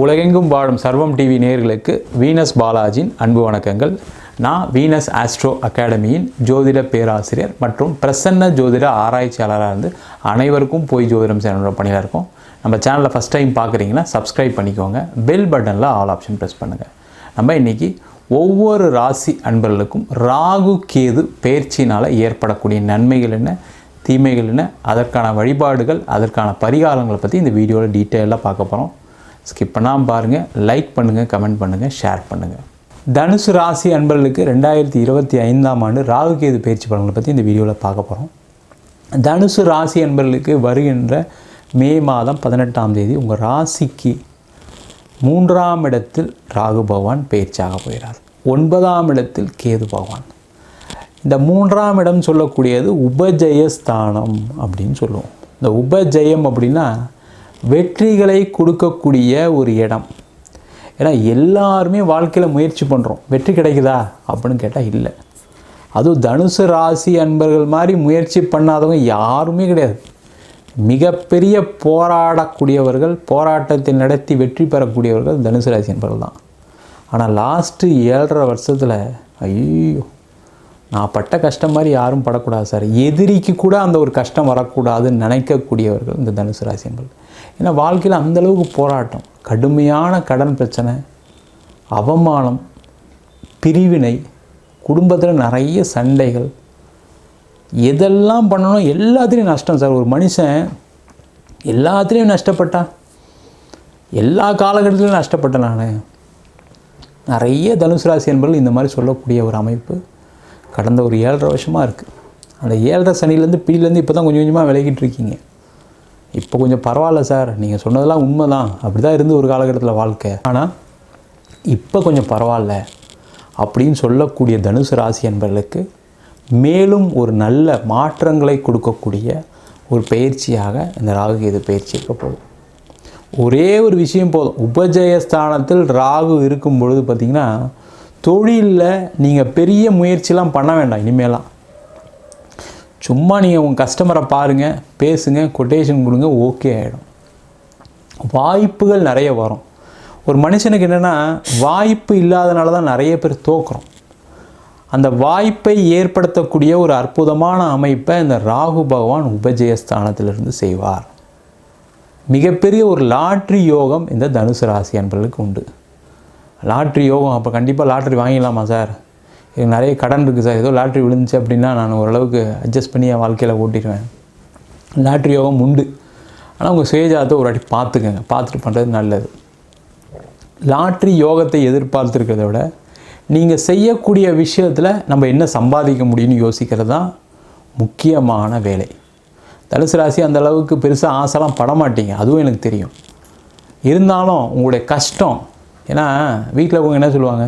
உலகெங்கும் வாழும் சர்வம் டிவி நேயர்களுக்கு வீனஸ் பாலாஜியின் அன்பு வணக்கங்கள். நான் வீனஸ் ஆஸ்ட்ரோ அகாடமியின் ஜோதிட பேராசிரியர் மற்றும் பிரசன்ன ஜோதிட ஆராய்ச்சியாளராக இருந்து அனைவருக்கும் போய் ஜோதிடம் சேனலோட பணியில் இருக்கும். நம்ம சேனலில் ஃபஸ்ட் டைம் பார்க்குறீங்கன்னா சப்ஸ்கிரைப் பண்ணிக்கோங்க. பெல் பட்டனில் ஆல் ஆப்ஷன் ப்ரெஸ் பண்ணுங்கள் நம்ம இன்றைக்கி ஒவ்வொரு ராசி அன்பர்களுக்கும் ராகு கேது பயிற்சினால் ஏற்படக்கூடிய நன்மைகள் என்ன தீமைகள் என்ன அதற்கான வழிபாடுகள் அதற்கான பரிகாரங்களை பற்றி இந்த வீடியோவில் டீட்டெயிலாக பார்க்க போகிறோம் ஸ்கிப் பண்ணாமல் பாருங்கள் லைக் பண்ணுங்கள் கமெண்ட் பண்ணுங்கள் ஷேர் பண்ணுங்கள் தனுசு ராசி அன்பர்களுக்கு ரெண்டாயிரத்தி இருபத்தி ஐந்தாம் ஆண்டு ராகு கேது பயிற்சி பலன்களை பற்றி இந்த வீடியோவில் பார்க்க போகிறோம் தனுசு ராசி அன்பர்களுக்கு வருகின்ற மே மாதம் பதினெட்டாம் தேதி உங்கள் ராசிக்கு மூன்றாம் இடத்தில் ராகு பகவான் பயிற்சியாக போகிறார். ஒன்பதாம் இடத்தில் கேது பகவான். இந்த மூன்றாம் இடம் சொல்லக்கூடியது உபஜயஸ்தானம் அப்படின்னு சொல்லுவோம். இந்த உபஜயம் அப்படின்னா வெற்றிகளை கொடுக்கக்கூடிய ஒரு இடம். ஏன்னா எல்லாருமே வாழ்க்கையில் முயற்சி பண்ணுறோம் வெற்றி கிடைக்குதா? அப்படின்னு கேட்டால் இல்லை. அதுவும் தனுசு ராசி அன்பர்கள் மாதிரி முயற்சி பண்ணாதவங்க யாருமே கிடையாது. மிகப்பெரிய போராடக்கூடியவர்கள் போராட்டத்தை நடத்தி வெற்றி பெறக்கூடியவர்கள் தனுசு ராசி அன்பர்கள் தான். ஆனால் லாஸ்ட்டு ஏழரை வருஷத்தில் ஐயோ நான் பட்ட கஷ்டம் மாதிரி யாரும் படக்கூடாது சார். எதிரிக்கு கூட அந்த ஒரு கஷ்டம் வரக்கூடாதுன்னு நினைக்கக்கூடியவர்கள் இந்த தனுசு ராசி அன்பர்கள். ஏன்னா வாழ்க்கையில் அந்தளவுக்கு போராட்டம் கடுமையான கடன் பிரச்சனை அவமானம் பிரிவினை குடும்பத்தில் நிறைய சண்டைகள். எதெல்லாம் பண்ணணும் எல்லாத்துலேயும் நஷ்டம் சார். ஒரு மனுஷன் எல்லாத்துலேயும் நஷ்டப்பட்டான். எல்லா காலகட்டத்திலையும் நஷ்டப்பட்டேன் நான். நிறைய தனுசு ராசி என்பர்கள் இந்த மாதிரி சொல்லக்கூடிய ஒரு அமைப்பு கடந்த ஒரு ஏழரை வருஷமாக இருக்குது அந்த ஏழரை சனிலேருந்து பிடிலேருந்து இப்போ தான் கொஞ்சம் கொஞ்சமாக விலகிட்டு இருக்கீங்க. இப்போ கொஞ்சம் பரவாயில்ல சார். நீங்கள் சொன்னதெல்லாம் உண்மை தான் அப்படி தான் இருந்து ஒரு காலகட்டத்தில் வாழ்க்கை. ஆனால் இப்போ கொஞ்சம் பரவாயில்ல. அப்படின்னு சொல்லக்கூடிய தனுசு ராசி என்பர்களுக்கு மேலும் ஒரு நல்ல மாற்றங்களை கொடுக்கக்கூடிய ஒரு பயிற்சியாக இந்த ராகுகேது பயிற்சி இருக்க போதும் ஒரே ஒரு விஷயம் போதும். உபஜயஸ்தானத்தில் ராகு இருக்கும் பொழுது பார்த்திங்கன்னா தொழிலில் நீங்கள் பெரிய முயற்சிலாம் பண்ண வேண்டாம் இனிமேலாம். சும்மா நீங்கள் உங்கள் கஸ்டமரை பாருங்கள் பேசுங்க கொட்டேஷன் கொடுங்க ஓகே ஆகிடும் வாய்ப்புகள் நிறைய வரும். ஒரு மனுஷனுக்கு என்னென்னா வாய்ப்பு இல்லாதனால தான் நிறைய பேர் தோக்குறோம். அந்த வாய்ப்பை ஏற்படுத்தக்கூடிய ஒரு அற்புதமான அமைப்பை இந்த ராகு பகவான் உபஜயஸ்தானத்திலிருந்து செய்வார். மிகப்பெரிய ஒரு லாட்ரி யோகம் இந்த தனுசு ராசி அன்பர்களுக்கு உண்டு. லாட்ரி யோகம் அப்போ கண்டிப்பாக லாட்ரி வாங்கிடலாமா சார்? நிறைய கடன் இருக்குது சார். ஏதோ லாட்ரி விழுந்துச்சு அப்படின்னா நான் ஓரளவுக்கு அட்ஜஸ்ட் பண்ணி என் வாழ்க்கையில் ஓட்டிடுவேன். லாட்ரி யோகம் உண்டு. ஆனால் உங்கள் சுயஜாதத்தை ஒரு வாட்டி பார்த்துக்கங்க. பார்த்துட்டு பண்ணுறது நல்லது. லாட்ரி யோகத்தை எதிர்பார்த்துருக்கிறத விட நீங்கள் செய்யக்கூடிய விஷயத்தில் நம்ம என்ன சம்பாதிக்க முடியும்னு யோசிக்கிறது தான் முக்கியமான வேலை. தனுசு ராசி அந்த அளவுக்கு பெருசாக ஆசைலாம் படமாட்டீங்க அதுவும் எனக்கு தெரியும். இருந்தாலும் உங்களுடைய கஷ்டம் ஏன்னா வீட்டில் அவங்க என்ன சொல்லுவாங்க?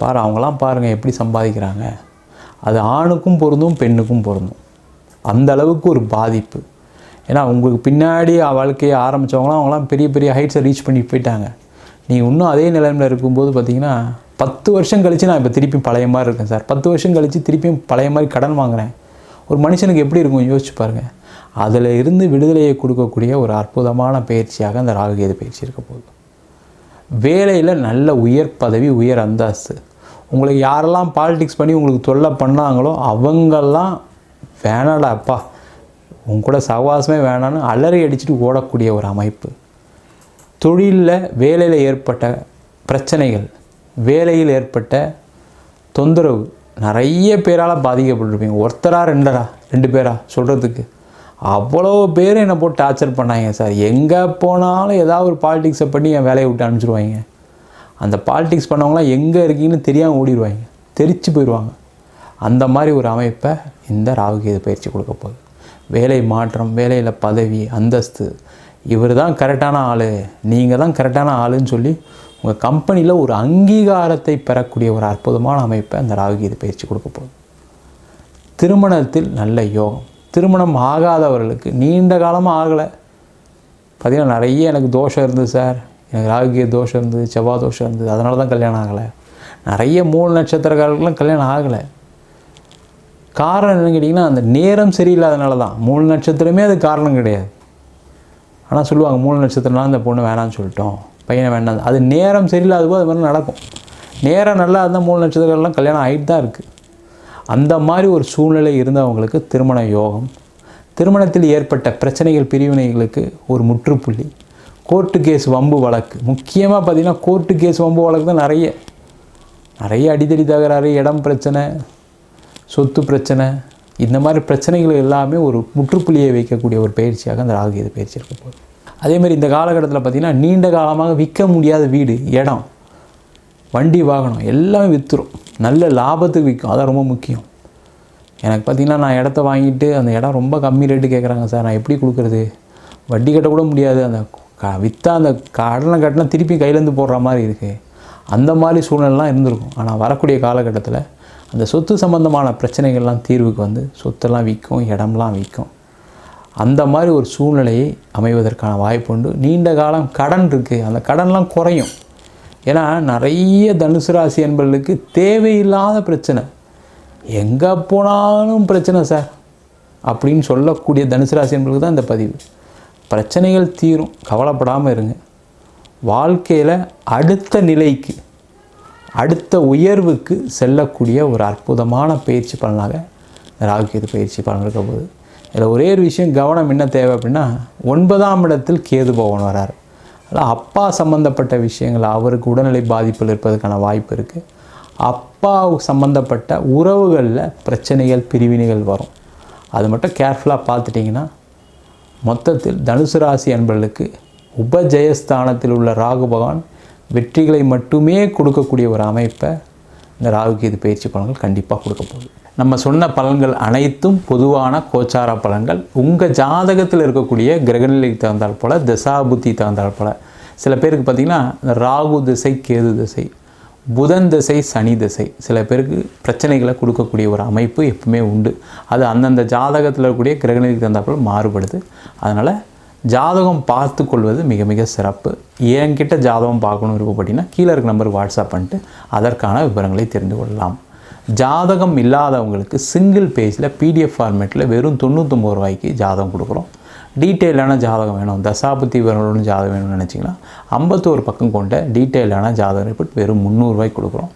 பாரு அவங்களாம் பாருங்கள் எப்படி சம்பாதிக்கிறாங்க. அது ஆணுக்கும் பொருந்தும் பெண்ணுக்கும் பொருந்தும். அந்த அளவுக்கு ஒரு பாதிப்பு. ஏன்னா உங்களுக்கு பின்னாடி வாழ்க்கையை ஆரம்பித்தவங்களாம் அவங்களாம் பெரிய பெரிய ஹைட்ஸை ரீச் பண்ணி போயிட்டாங்க. நீங்கள் இன்னும் அதே நிலைமையில் இருக்கும்போது பார்த்தீங்கன்னா பத்து வருஷம் கழித்து நான் இப்போ திருப்பி பழைய மாதிரி இருக்கேன் சார். பத்து வருஷம் கழித்து திருப்பியும் பழைய மாதிரி கடன் வாங்குகிறேன் ஒரு மனுஷனுக்கு எப்படி இருக்கும் யோசிச்சு பாருங்கள் அதில் இருந்து விடுதலையை கொடுக்கக்கூடிய ஒரு அற்புதமான பயிற்சியாக அந்த ராகுகேது பயிற்சி இருக்க போகுது. வேலையில் நல்ல உயர் பதவி உயர் அந்தஸ்து. உங்களுக்கு யாரெல்லாம் பாலிடிக்ஸ் பண்ணி உங்களுக்கு தொல்லை பண்ணாங்களோ அவங்கெல்லாம் வேணாடா அப்பா உங்க கூட சகவாசமே வேணான்னு அலறி அடிச்சுட்டு ஓடக்கூடிய ஒரு அமைப்பு. தொழிலில் வேலையில் ஏற்பட்ட பிரச்சனைகள் வேலையில் ஏற்பட்ட தொந்தரவு நிறைய பேரால் பாதிக்கப்பட்டிருப்பீங்க. ஒருத்தரா ரெண்டரா ரெண்டு பேரா சொல்கிறதுக்கு அவ்வளோ பேர் என்னை போட்டு டார்ச்சர் பண்ணாங்க சார் எங்கே போனாலும் ஏதாவது ஒரு பாலிடிக்ஸை பண்ணி என் வேலையை விட்டு அனுப்பிச்சிடுவாங்க அந்த பாலிடிக்ஸ் பண்ணவங்களாம் எங்கே இருக்கீங்கன்னு தெரியாமல் ஓடிடுவாங்க. தெரிச்சு போயிடுவாங்க. அந்த மாதிரி ஒரு அமைப்பை இந்த ராகுகேது பயிற்சி கொடுக்க போகுது. வேலை மாற்றம் வேலையில் பதவி அந்தஸ்து இவர் தான் கரெக்டான ஆள் நீங்கள் தான் கரெக்டான ஆளுன்னு சொல்லி உங்கள் கம்பெனியில் ஒரு அங்கீகாரத்தை பெறக்கூடிய ஒரு அற்புதமான அமைப்பை அந்த ராகுகீது பயிற்சி கொடுக்க போகுது. திருமணத்தில் நல்ல யோகம். திருமணம் ஆகாதவர்களுக்கு நீண்ட காலமாக ஆகலை. பார்த்திங்கன்னா நிறைய எனக்கு தோஷம் இருந்தது சார். எனக்கு ராகுகிய தோஷம் இருந்தது செவ்வாய் தோஷம் இருந்தது. அதனால தான் கல்யாணம் ஆகலை. நிறைய மூணு நட்சத்திரக்காரர்களுக்கெல்லாம் கல்யாணம் ஆகலை. காரணம் என்னன்னு கேட்டிங்கன்னா அந்த நேரம் சரியில்லாதனால தான். மூணு நட்சத்திரமே அது காரணம் கிடையாது. ஆனால் சொல்லுவாங்க மூணு நட்சத்திரம்னா இந்த பொண்ணு வேணாம்னு சொல்லிட்டோம். பையனை வேண்டாம். அது நேரம் சரியில்லாத போது அது மாதிரி நடக்கும். நேரம் நல்லா இருந்தால் மூணு நட்சத்திரங்கள்லாம் கல்யாணம் ஆகிட்டு தான் இருக்குது அந்த மாதிரி ஒரு சூழ்நிலை இருந்தவங்களுக்கு திருமண யோகம் திருமணத்தில் ஏற்பட்ட பிரச்சனைகள் பிரிவினைகளுக்கு ஒரு முற்றுப்புள்ளி கோர்ட்டு கேஸ் வம்பு வழக்கு. முக்கியமாக பார்த்திங்கன்னா கோர்ட்டு கேஸ் வம்பு வழக்கு தான் நிறைய. நிறைய அடிதடி தகராறு இடம் பிரச்சனை சொத்து பிரச்சனை இந்த மாதிரி பிரச்சனைகள் எல்லாமே ஒரு முற்றுப்புள்ளியை வைக்கக்கூடிய ஒரு பயிற்சியாக அந்த ராகு இது பயிற்சி இருக்க போகுது. அதேமாதிரி இந்த காலகட்டத்தில் பார்த்திங்கன்னா நீண்ட காலமாக விற்க முடியாத வீடு இடம். வண்டி வாகனம் எல்லாமே விற்றுரும் நல்ல லாபத்துக்கு விற்கும் அதான் ரொம்ப முக்கியம். எனக்கு பார்த்திங்கன்னா நான் இடத்த வாங்கிட்டு அந்த இடம் ரொம்ப கம்மி ரேட்டு கேட்குறாங்க சார். நான் எப்படி கொடுக்குறது? வட்டி கட்ட கூட முடியாது. அந்த க விற்றா அந்த கடனை கட்டினா திருப்பி கையிலேருந்து போடுற மாதிரி இருக்குது அந்த மாதிரி சூழ்நிலாம் இருந்திருக்கும். ஆனால் வரக்கூடிய காலகட்டத்தில் அந்த சொத்து சம்மந்தமான பிரச்சனைகள்லாம் தீர்வுக்கு வந்து சொத்தெல்லாம் விற்கும் இடம்லாம் விற்கும். அந்த மாதிரி ஒரு சூழ்நிலையை அமைவதற்கான வாய்ப்பு உண்டு. நீண்ட காலம் கடன் இருக்குது அந்த கடன்லாம் குறையும். ஏன்னா நிறைய தனுசு ராசி என்பவர்களுக்கு தேவையில்லாத பிரச்சனை. எங்கே போனாலும் பிரச்சனை சார். அப்படின்னு சொல்லக்கூடிய தனுசு ராசி என்பவர்களுக்கு தான் இந்த பதிவு. பிரச்சனைகள் தீரும். கவலைப்படாமல் இருங்க. வாழ்க்கையில் அடுத்த நிலைக்கு அடுத்த உயர்வுக்கு செல்லக்கூடிய ஒரு அற்புதமான பயிற்சி பலனாக ராகுகேது பயிற்சி பலன் இருக்க போகுது. இதில் ஒரே ஒரு விஷயம் கவனம் என்ன தேவை அப்படின்னா ஒன்பதாம் இடத்தில் கேது பவன் வராரு. ஆனால் அப்பா சம்மந்தப்பட்ட விஷயங்கள் அவருக்கு உடல்நிலை பாதிப்பில் இருப்பதற்கான வாய்ப்பு இருக்குது அப்பா சம்மந்தப்பட்ட உறவுகளில் பிரச்சனைகள் பிரிவினைகள் வரும். அது மட்டும் கேர்ஃபுல்லாக பார்த்துட்டிங்கன்னா மொத்தத்தில் தனுசு ராசி அன்பர்களுக்கு உபஜயஸ்தானத்தில் உள்ள ராகு பகவான் வெற்றிகளை மட்டுமே கொடுக்கக்கூடிய ஒரு அமைப்பை இந்த ராகுகேது பயிற்சி பலன்கள் கண்டிப்பாக கொடுக்க போகுது. நம்ம சொன்ன பலன்கள் அனைத்தும் பொதுவான கோச்சார பலன்கள். உங்கள் ஜாதகத்தில் இருக்கக்கூடிய கிரகநிலைக்கு தகுந்தால் போல் தசாபுத்தி தகுந்தால் போல். சில பேருக்கு பார்த்திங்கன்னா இந்த ராகு திசை கேது திசை புதன் திசை சனி திசை. சில பேருக்கு பிரச்சனைகளை கொடுக்கக்கூடிய ஒரு அமைப்பு எப்பவுமே உண்டு. அது அந்தந்த ஜாதகத்தில் இருக்கக்கூடிய கிரகநிலைக்கு தகுந்தாற்போல் மாறுபடுது. அதனால் ஜாதகம் பார்த்து கொள்வது மிக மிக சிறப்பு. என்கிட்ட ஜாதகம் பார்க்கணும் விருப்பப்பட்டீங்கன்னா கீழே இருக்க நம்பர் வாட்ஸ்அப் பண்ணிட்டு அதற்கான விவரங்களை தெரிந்து கொள்ளலாம். ஜாதகம் இல்லாதவங்களுக்கு சிங்கிள் பேஜில் பிடிஎஃப் ஃபார்மேட்டில் வெறும் தொண்ணூற்றொம்பது ரூபாய்க்கு ஜாதகம் கொடுக்குறோம். டீட்டெயிலான ஜாதகம் வேணும். தசாபத்தி வரணும்னு ஜாதகம் வேணும்னு நினச்சிங்கன்னா ஐம்பத்தோரு பக்கம் கொண்ட டீட்டெயிலான ஜாதகம் ரிப்போர்ட் வெறும் முந்நூறுரூவாய்க்கு கொடுக்குறோம்.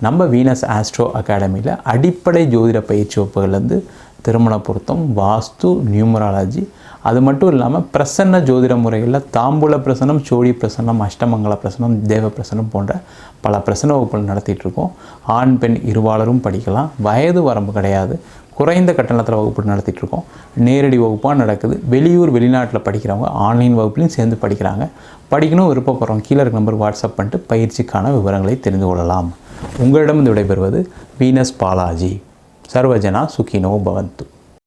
நம்ம வீனஸ் ஆஸ்ட்ரோ அகாடமியில் அடிப்படை ஜோதிட பயிற்சி வகுப்புகள்லேருந்து திருமண பொருத்தம் வாஸ்து நியூமராலஜி அது மட்டும் இல்லாமல் பிரசன்ன ஜோதிட முறைகளில் தாம்பூல பிரசனம் சோழி பிரசனம் அஷ்டமங்கல பிரசனம் தேவ பிரசனம் போன்ற பல பிரசன வகுப்புகள் நடத்திட்டுருக்கோம் ஆண் பெண் இருவாளரும் படிக்கலாம். வயது வரம்பு கிடையாது. குறைந்த கட்டணத்தில் வகுப்பு நடத்திட்டுருக்கோம் நேரடி வகுப்பாக நடக்குது. வெளியூர் வெளிநாட்டில் படிக்கிறவங்க ஆன்லைன் வகுப்புலையும் சேர்ந்து படிக்கிறாங்க. படிக்கணும் விருப்பப்படுறோம். கீழே இருக்க நம்பர் வாட்ஸ்அப் பண்ணிட்டு பயிற்சிக்கான விவரங்களை தெரிந்து கொள்ளலாம். உங்களிடம் விடைபெறுவது வீனஸ் பாலாஜி. சர்வஜனா சுகினோ பவந்து.